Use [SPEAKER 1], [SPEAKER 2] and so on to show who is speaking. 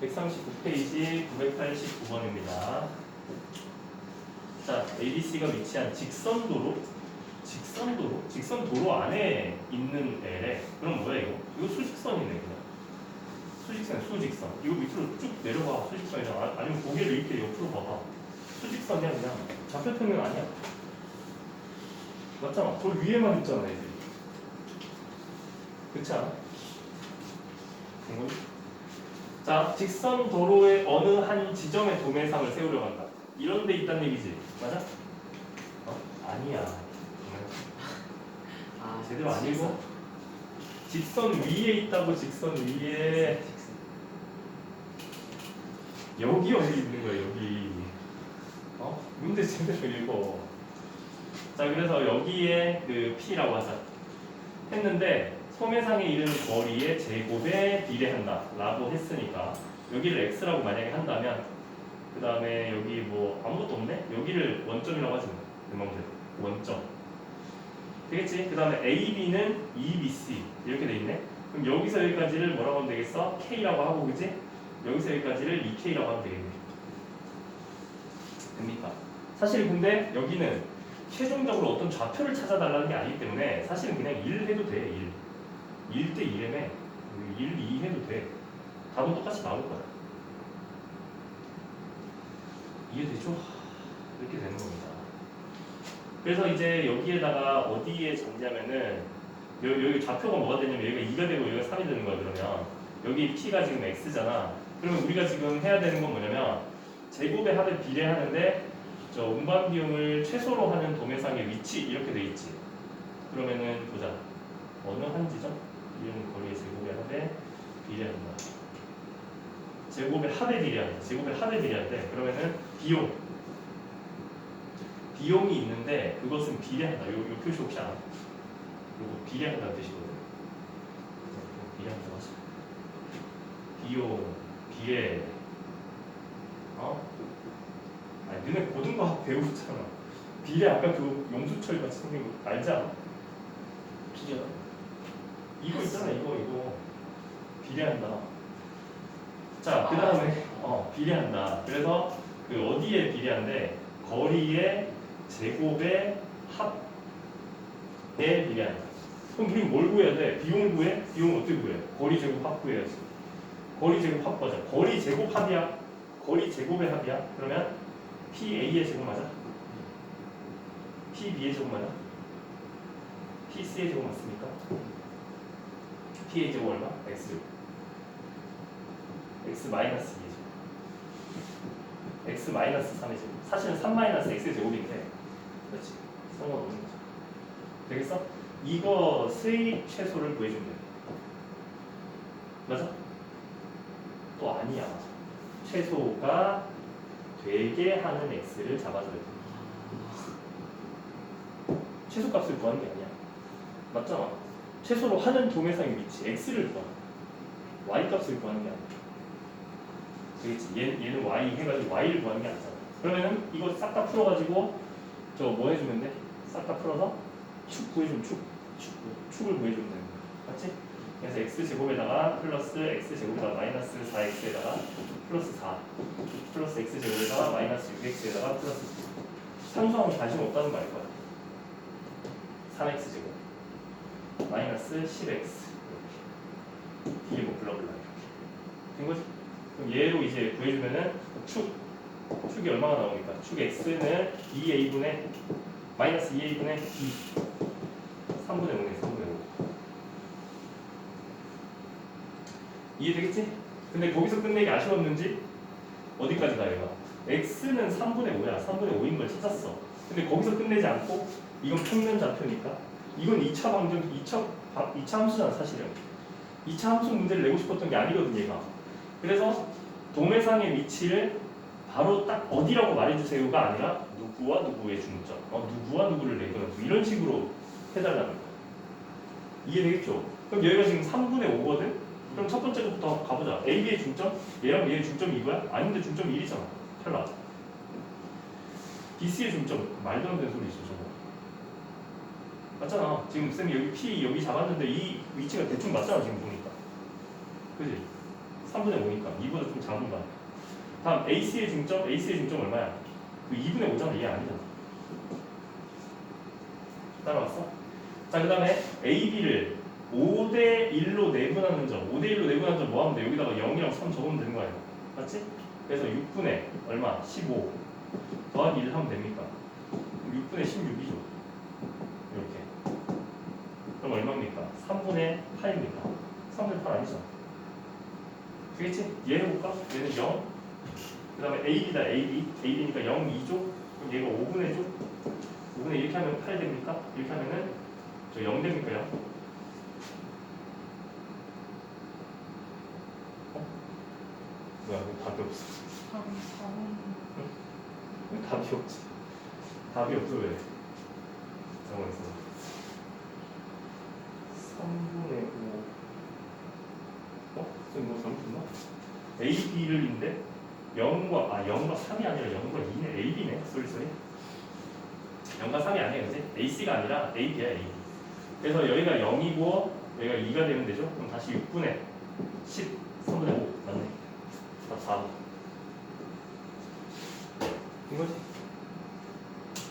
[SPEAKER 1] 139페이지 989번입니다. 자, ABC가 위치한 직선도로, 직선도로, 직선도로 안에 있는 애래. 그럼 뭐야 이거? 이거 수직선이네 그냥. 수직선, 수직선. 이거 밑으로 쭉 내려가 수직선이잖아. 아- 아니면 고개를 이렇게 옆으로 봐봐. 수직선이야 그냥. 좌표평면 아니야. 맞잖아. 돌 위에만 있잖아 애들이. 그렇지 않아? 자, 직선 도로의 어느 한 지점의 도매상을 세우려고 한다. 이런 데 있다는 얘기지. 맞아? 어? 아니야.
[SPEAKER 2] 아
[SPEAKER 1] 제대로 안 읽어? 직선 위에 있다고 직선 위에 여기 어디 있는 거야 여기 어? 문제 제대로 읽어 자 그래서 여기에 그 P라고 하자 했는데 소매상에 이르는 거리의 제곱에 비례한다 라고 했으니까 여기를 X라고 만약에 한다면 그 다음에 여기 뭐 아무것도 없네? 여기를 원점이라고 하지 내 맘대로 원점 되겠지? 그 다음에 A, B는 E, B, C 이렇게 돼 있네. 그럼 여기서 여기까지를 뭐라고 하면 되겠어? K라고 하고 그지? 여기서 여기까지를 2K라고 하면 되겠네. 됩니까? 사실 근데 여기는 최종적으로 어떤 좌표를 찾아달라는 게 아니기 때문에 사실은 그냥 1 해도 돼. 1. 1대 1이면 1, 2 해도 돼. 답은 똑같이 나올 거야. 이해되죠? 이렇게 되는 겁니다. 그래서 이제 여기에다가 어디에 여, 여기 좌표가 뭐가 되냐면 여기가 2가 되고 여기가 3이 되는 거야 그러면 여기 P가 지금 X잖아 그러면 우리가 지금 해야 되는 건 뭐냐면 제곱의 합에 비례하는데 저 운반 비용을 최소로 하는 도매상의 위치 이렇게 돼 있지 그러면은 보자 어느 한 지점 이런 거리의 제곱의 합에 비례한다 제곱의 합에 비례한다 제곱의 합에 비례한대 그러면은 비용 비용이 있는데 그것은 비례한다. 요, 요 표시 혹시 알아? 요거 비례한다는 뜻이거든. 요 비례한다고 하죠. 비용, 비례, 어? 아니, 너네 고등과학 배우잖아. 비례 아까 그 용수철 같이 생긴 거 알지 않아?
[SPEAKER 2] 비려
[SPEAKER 1] 이거 있잖아, 이거, 이거. 비례한다. 자, 그 다음에, 어, 비례한다. 그래서 그 어디에 비례한데, 거리의 제곱의 합에 비례한다. 그럼 우리 뭘 구해야 돼? 비용을 구해? 비용을 어떻게 구해? 거리 제곱 합 구해야지. 거리 제곱 합 거자. 거리 제곱 합이야. 거리 제곱의 합이야. 그러면 PA의 제곱 맞아? PB의 제곱 맞아? PC의 제곱 맞습니까? P의 제곱 얼마? X. X 마이너스 2의 제곱. X 마이너스 3의 제곱. 사실은 3 마이너스 X의 제곱인데, 그렇지. 상관없는 거죠. 되겠어? 이거 수익 최소를 구해주면 돼. 맞아? 또 아니야. 최소가 되게 하는 X를 잡아줘야 돼. 최소값을 구하는 게 아니야. 맞잖아. 최소로 하는 도매상의 위치 X를 구하는. Y 값을 구하는 게 아니야. 되겠지? 얘, 얘는 Y 해가지고 Y를 구하는 게 아니잖아. 그러면은 이거 싹 다 풀어가지고 저 뭐 해주면 돼? 싹 다 풀어서 축 구해주면 축, 축, 축을 구해주면 되는 거야. 맞지? 그래서 x 제곱에다가 플러스 x 제곱에다가 마이너스 4x에다가 플러스 4 플러스 x 제곱에다가 마이너스 6x에다가 플러스 9 상수하면 관심 없다는 거알 거야. 3x 제곱 마이너스 10x 이렇게 뒤에 뭐 블러블러 이렇게. 된 거지? 그럼 얘로 이제 구해주면은 축. 축이 얼마가 나오니까? 축 x는 2a분의 마이너스 2a분의 2 3분의 5네 3분의 5 이해되겠지? 근데 거기서 끝내기 아쉬웠는지? 어디까지 가 얘가 x는 3분의 5야. 3분의 5인 걸 찾았어. 근데 거기서 끝내지 않고 이건 평면 좌표니까 이건 2차 방정 2차, 바- 2차 함수잖아 사실은 2차 함수 문제를 내고 싶었던 게 아니거든 얘가 그래서 동해상의 위치를 바로 딱 어디라고 말해주세요가 아니라 누구와 누구의 중점, 어, 누구와 누구를 내거나 뭐 이런 식으로 해달라는 거야. 이해되겠죠? 그럼 여기가 지금 3분의 5거든? 그럼 첫 번째 것부터 가보자. A, B의 중점? 얘랑 얘의 중점이 이거야? 아닌데 중점이 1이잖아. 탈락. B, C의 중점? 말도 안 되는 소리지 저거. 맞잖아. 지금 쌤이 여기 P 여기 잡았는데 이 위치가 대충 맞잖아 지금 보니까. 그지? 3분의 5니까 2보다 좀 작은 거 아니야 다음 AC의 중점 AC의 중점 얼마야? 그 2분의 5잖아 얘 아니잖아 따라왔어? 자 그 다음에 AB를 5대 1로 내분하는 점 5대 1로 내분하는 점 뭐 하면 돼? 여기다가 0이랑 3 적으면 되는 거 아니야 맞지? 그래서 6분의 얼마? 15 더하기 1 하면 됩니까? 그럼 6분의 16이죠 이렇게 얼마입니까? 3분의 8입니까? 3분의 8 아니죠? 되겠지? 얘 해볼까? 얘는 0. 그 다음에 AB다, AB. AB니까 0, 2조. 그럼 얘가 5분의 조. 5분의 이렇게 하면 8 됩니까? 이렇게 하면은 저 0 됩니까? 0? 어? 뭐야, 왜 답이 없어. 왜 답이 없지? 답이 없어, 왜? 잠깐만 있어. 3분의 5. 어? 지금 뭐 잘못했나? A, B를 인데 0과 아 0과 3이 아니라 0과 2네 AB네 쏘리 쏘리 0과 3이 아니야 그지? AC가 아니라 AB야 AB 그래서 여기가 0이고 여기가 2가 되면 되죠? 그럼 다시 6분의 10 3분의 5 맞네 답 4. 이거지?